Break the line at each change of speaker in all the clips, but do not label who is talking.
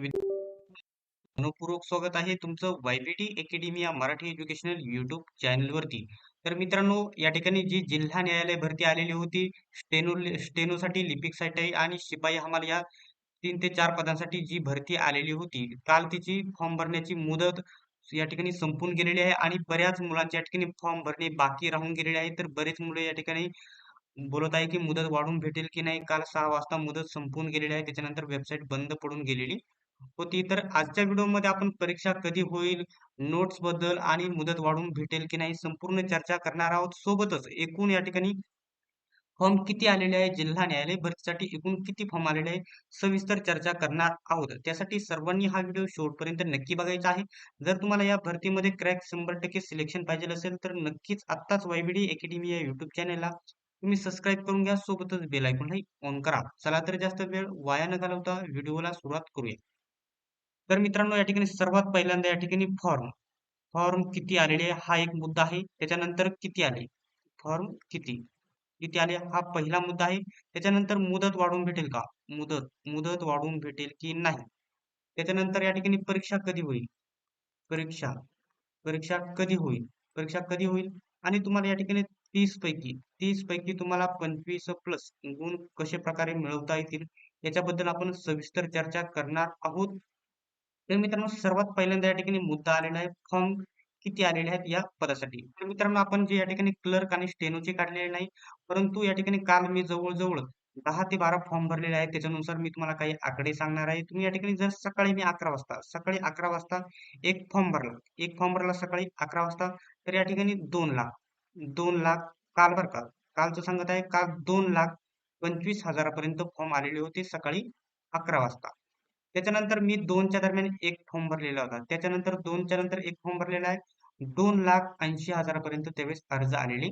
मनपूर्वक स्वागत आहे तुमचं वायबीटी अकॅडमी या मराठी एज्युकेशनल युट्यूब चॅनलवरती तर मित्रांनो या ठिकाणी जी जिल्हा न्यायालय भरती आलेली होती स्टेनो स्टेनोसाठी लिपिकसाठी आणि शिपाई हमाल या तीन ते चार पदांसाठी जी भरती आलेली होती काल तिची फॉर्म भरण्याची मुदत या ठिकाणी संपून गेलेली आहे आणि बऱ्याच मुलांचे या ठिकाणी फॉर्म भरणे बाकी राहून गेलेले आहे. तर बरेच मुले या ठिकाणी बोलत आहे की मुदत वाढून भेटेल की नाही? काल सहा वाजता मुदत संपून गेलेली आहे. त्याच्यानंतर वेबसाईट बंद पडून गेलेली. होती. तर आजच्या व्हिडिओमध्ये आपण परीक्षा कधी होईल नोट्सबद्दल आणि मुदत वाढून भेटेल की नाही संपूर्ण चर्चा करणार आहोत. सोबतच एकूण या ठिकाणी फॉर्म किती आलेले आहे जिल्हा न्यायालय भरतीसाठी एकूण किती फॉर्म आलेले आहे सविस्तर चर्चा करणार आहोत. त्यासाठी सर्वांनी हा व्हिडिओ शेवटपर्यंत नक्की बघायचा आहे. जर तुम्हाला या भरतीमध्ये क्रॅक शंभर टक्के सिलेक्शन पाहिजे असेल तर नक्कीच आत्ताच वायबीडी अकॅडमी या युट्यूब चॅनलला तुम्ही सबस्क्राईब करून घ्या. सोबतच बेल आयकॉनही ऑन करा. चला तर जास्त वेळ वाया न घालवता व्हिडिओला सुरुवात करूया. तर मित्रांनो या ठिकाणी सर्वात पहिल्यांदा या ठिकाणी फॉर्म फॉर्म किती आलेले हा एक मुद्दा आहे. त्याच्यानंतर किती आले? फॉर्म किती? किती आले? हा पहिला मुद्दा आहे. त्याच्यानंतर मुदत वाढवून भेटेल का? मुदत मुदत वाढवून भेटेल की नाही? त्याच्यानंतर या ठिकाणी परीक्षा कधी होईल? परीक्षा परीक्षा कधी होईल? परीक्षा कधी होईल? आणि तुम्हाला या ठिकाणी तीस पैकी तीस पैकी तुम्हाला पंचवीस प्लस गुण कशा प्रकारे मिळवता येतील? याच्याबद्दल आपण सविस्तर चर्चा करणार आहोत. तर मित्रांनो सर्वात पहिल्यांदा या ठिकाणी मुद्दा आलेला आहे. फॉर्म किती आलेले आहेत या पदासाठी. तर मित्रांनो आपण जे या ठिकाणी क्लर्क आणि स्टेनोचे काढलेले नाही परंतु या ठिकाणी काल मी जवळजवळ दहा ते बारा फॉर्म भरलेले आहेत. त्याच्यानुसार मी तुम्हाला काही आकडे सांगणार आहे. तुम्ही या ठिकाणी जर सकाळी मी अकरा वाजता सकाळी अकरा वाजता एक फॉर्म भरला एक फॉर्म भरला सकाळी अकरा वाजता तर या ठिकाणी दोन लाख दोन लाख काल बर का कालचं सांगत आहे काल दोन लाख पंचवीस हजारापर्यंत फॉर्म आलेले होते सकाळी अकरा वाजता. त्याच्यानंतर मी दोनच्या दरम्यान एक फॉर्म भरलेला होता. त्याच्यानंतर दोनच्या नंतर एक फॉर्म भरलेला आहे. दोन लाख ऐंशी हजारापर्यंत त्यावेळेस अर्ज आलेले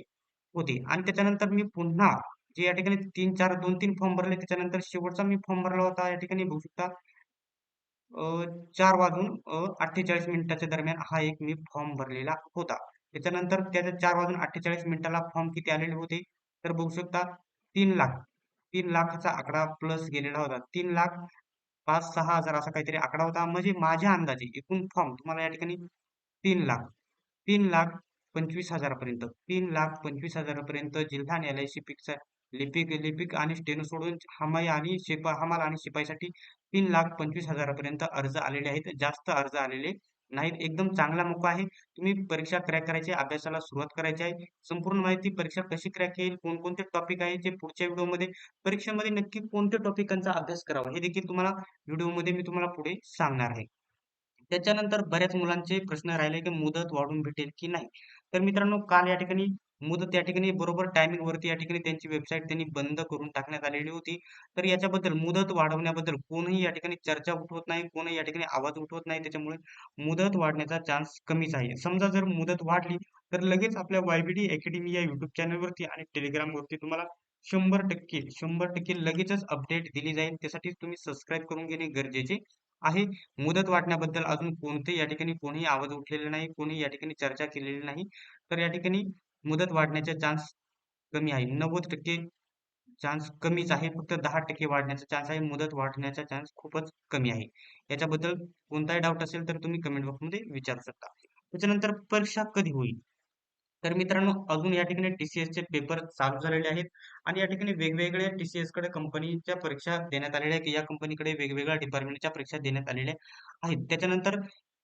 होते. आणि त्याच्यानंतर मी पुन्हा जे या ठिकाणी तीन चार दोन तीन फॉर्म भरले त्याच्यानंतर शेवटचा मी फॉर्म भरला होता. या ठिकाणी बघू शकता चार वाजून अठ्ठेचाळीस मिनिटाच्या दरम्यान हा एक मी फॉर्म भरलेला होता. त्याच्यानंतर त्याच्या चार वाजून अठ्ठेचाळीस मिनिटाला फॉर्म किती आलेले होते? तर बघू शकता तीन लाख तीन लाखाचा आकडा प्लस गेलेला होता. तीन लाख पाच सहा हजार असा काहीतरी आकडा होता. म्हणजे माझ्या अंदाजे एकूण फॉर्म तुम्हाला या ठिकाणी तीन लाख तीन लाख पंचवीस हजारापर्यंत तीन लाख पंचवीस हजारापर्यंत जिल्हा न्यायालय शिपिकचा लिपिक लिपिक आणि स्टेनो सोडून हमाई आणि शिपा हमाल आणि शिपाईसाठी तीन लाख पंचवीस हजारापर्यंत अर्ज आलेले आहेत. जास्त अर्ज आलेले नाही एकदम चांगला मोका आहे. तुम्ही परीक्षा क्रॅक करायची अभ्यासाला सुरुवात करायची आहे. संपूर्ण माहिती परीक्षा कशी क्रॅक येईल कोणकोणते टॉपिक आहे जे पुढच्या व्हिडिओमध्ये परीक्षेमध्ये नक्की कोणत्या टॉपिकांचा अभ्यास करावा हे देखील तुम्हाला व्हिडिओमध्ये मी तुम्हाला पुढे सांगणार आहे. त्याच्यानंतर बऱ्याच मुलांचे प्रश्न राहिले की मुदत वाढून भेटेल की नाही? तर मित्रांनो काल या ठिकाणी मुदत या ठिकाणी बरोबर टायमिंग वरती या ठिकाणी त्यांची वेबसाईट त्यांनी बंद करून टाकण्यात आलेली होती. तर याच्याबद्दल मुदत वाढवण्याबद्दल कोणीही या ठिकाणी चर्चा उठवत नाही कोणही या ठिकाणी आवाज उठवत नाही. त्याच्यामुळे मुदत वाढण्याचा चान्स कमीच आहे. समजा जर मुदत वाढली तर लगेच आपल्या वायबीडी अकॅडमी या युट्यूब चॅनलवरती आणि टेलिग्रामवरती तुम्हाला शंभर टक्के शंभर टक्के लगेचच अपडेट दिली जाईल. त्यासाठी तुम्ही सबस्क्राईब करून घेणे गरजेचे आहे. मुदत वाढण्याबद्दल अजून कोणते या ठिकाणी कोणीही आवाज उठलेला नाही कोणी या ठिकाणी चर्चा केलेली नाही. तर या ठिकाणी मुदत वाढण्याचे चान्स कमी आहे. नव्वद टक्के चान्स कमीच आहे. फक्त दहा टक्के वाढण्याचा चान्स आहे. मुदत वाढण्याचा चान्स खूपच कमी आहे. याच्याबद्दल कोणताही डाऊट असेल तर तुम्ही कमेंट बॉक्समध्ये विचारू शकता. त्याच्यानंतर परीक्षा कधी होईल? तर मित्रांनो अजून या ठिकाणी टीसीएस चे पेपर चालू झालेले आहेत आणि या ठिकाणी वेगवेगळ्या टीसीएसकडे कंपनीच्या परीक्षा देण्यात आलेल्या आहेत. या कंपनीकडे वेगवेगळ्या डिपार्टमेंटच्या परीक्षा देण्यात आलेल्या आहेत. त्याच्यानंतर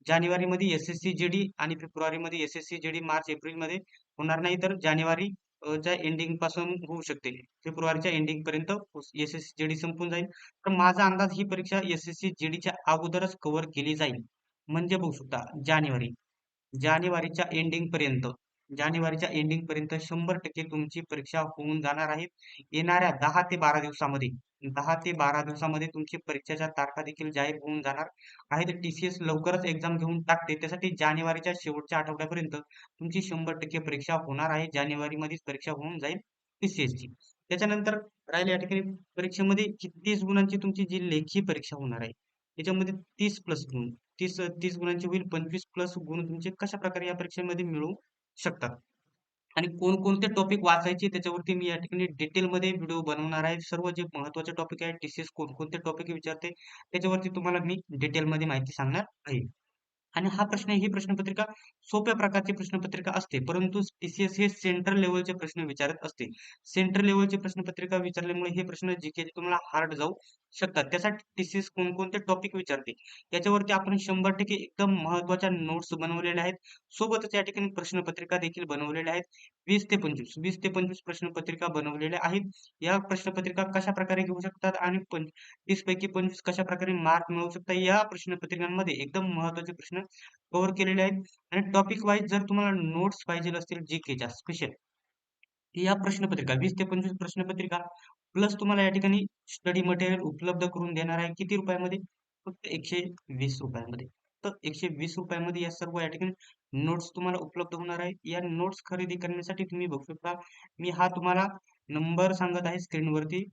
जानेवारीमध्ये S S C G D आणि फेब्रुवारीमध्ये S S C J D March एप्रिलमध्ये होणार नाही तर जानेवारी च्या एंडिंगपासून होऊ शकते. फेब्रुवारीच्या एंडिंग पर्यंत एस एस सी डी संपून जाईल. तर माझा अंदाज ही परीक्षा एस एस सी जी अगोदरच कव्हर केली जाईल. म्हणजे बघू शकता जानेवारी. जानेवारीच्या एंडिंग पर्यंत. जानेवारीच्या एंडिंग पर्यंत शंभर टक्के तुमची परीक्षा होऊन जाणार आहे. येणाऱ्या दहा ते बारा दिवसामध्ये दहा ते बारा दिवसामध्ये तुमची परीक्षेच्या तारखा देखील जाहीर होऊन जाणार आहेत. टीसीएस लवकरच एक्झाम घेऊन टाकते. त्यासाठी जानेवारीच्या शेवटच्या आठवड्यापर्यंत तुमची शंभर टक्के परीक्षा होणार आहे. जानेवारीमध्येच परीक्षा होऊन जाईल टीसीएसची त्याच्यानंतर राहिले या ठिकाणी परीक्षेमध्ये तीस गुणांची तुमची जी लेखी परीक्षा होणार आहे त्याच्यामध्ये तीस प्लस गुण तीस तीस गुणांची होईल. पंचवीस प्लस गुण तुमचे कशा प्रकारे या परीक्षेमध्ये मिळू? शकतात आणि कोणकोणते टॉपिक वाचायचे त्याच्यावरती मी या ठिकाणी डिटेलमध्ये व्हिडिओ बनवणार आहे. सर्व जे महत्त्वाचे टॉपिक आहेत, टी-सी-एस कोणकोणते टॉपिक विचारते, त्याच्यावरती तुम्हाला मी डिटेलमध्ये माहिती सांगणार आहे. आणि हा प्रश्न ही प्रश्नपत्रिका सोप्या प्रकारची प्रश्नपत्रिका असते. परंतु टीसीएस हे सेंट्रल लेवलचे प्रश्न विचारत असते. सेंट्रल लेवलची प्रश्नपत्रिका विचारल्यामुळे हे प्रश्न जी के तुम्हाला हार्ड जाऊ शकतात. त्यासाठी टीसीएस कोणकोणते टॉपिक विचारते? याच्यावरती आपण शंभर टक्के एकदम महत्त्वाच्या नोट्स बनवलेल्या आहेत. सोबतच या ठिकाणी प्रश्नपत्रिका देखील बनवलेल्या आहेत. वीस ते पंचवीस वीस ते पंचवीस प्रश्नपत्रिका बनवलेल्या आहेत. या प्रश्नपत्रिका कशा प्रकारे घेऊ शकतात आणि वीस पैकी पंचवीस कशा प्रकारे मार्क मिळवू शकतात या प्रश्नपत्रिकांमध्ये एकदम महत्त्वाचे प्रश्न कव्हर केलेले आहेत. आणि टॉपिक वाईज जर तुम्हाला नोट्स पाहिजे असतील जी केच्या स्पेशल या प्रश्नपत्रिका वीस ते पंचवीस प्रश्नपत्रिका प्लस तुम्हाला या ठिकाणी स्टडी मटेरियल उपलब्ध करून देणार आहे किती रुपयामध्ये? फक्त एकशे वीस रुपयामध्ये. तर एकशे वीस रुपयामध्ये या सर्व या ठिकाणी नोट्स तुम्हाला उपलब्ध होणार आहे. या नोट्स खरेदी करण्यासाठी तुम्ही बघू शकता. मी हा तुम्हाला नंबर सांगत आहे स्क्रीनवरती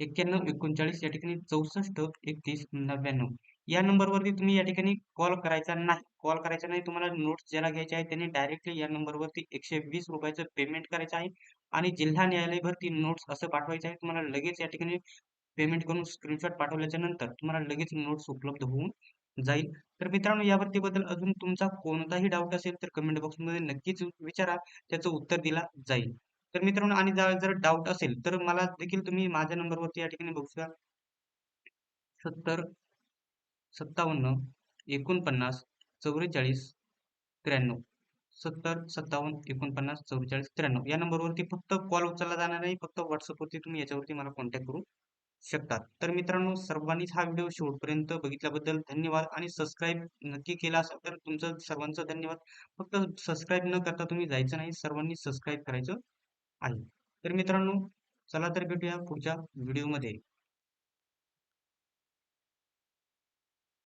एक्क्याण्णव एकोणचाळीस या ठिकाणी चौसष्ट एकतीस नव्याण्णव. या नंबरवरती तुम्ही या ठिकाणी कॉल करायचा नाही. कॉल करायचा नाही तुम्हाला नोट्स ज्याला घ्यायचे आहे त्यांनी डायरेक्टली या नंबरवरती एकशे वीस रुपयाचं पेमेंट करायचं आहे आणि जिल्हा न्यायालय भरती नोट्स असं पाठवायचं आहे. तुम्हाला लगेच या ठिकाणी पेमेंट करून स्क्रीनशॉट पाठवल्याच्या नंतर तुम्हाला लगेच नोट्स उपलब्ध होऊन जाईल. तर मित्रांनो या बद्दल अजून तुमचा कोणताही डाऊट असेल तर कमेंट बॉक्समध्ये नक्कीच विचारा. त्याचं उत्तर दिला जाईल. तर मित्रांनो आणि जर डाऊट असेल तर मला देखील तुम्ही माझ्या नंबरवरती या ठिकाणी बघू शकता. सत्तर सत्तावन्न एकोणपन्नास चौवेचाळीस त्र्याण्णव. सत्तर सत्तावन्न एकोणपन्नास चौवेचाळीस त्र्याण्णव. या नंबरवरती फक्त कॉल उचलला जाणार नाही फक्त व्हॉट्सअपवरती तुम्ही याच्यावरती मला कॉन्टॅक्ट करू शकतात. तर मित्रांनो सर्वांनीच हा व्हिडिओ शेवटपर्यंत बघितल्याबद्दल धन्यवाद आणि सबस्क्राईब नक्की केला असेल तर तुमचं सर्वांचं धन्यवाद. फक्त सबस्क्राईब न करता तुम्ही जायचं नाही. सर्वांनी सबस्क्राईब करायचं आहे. तर मित्रांनो चला तर भेटूया पुढच्या व्हिडिओमध्ये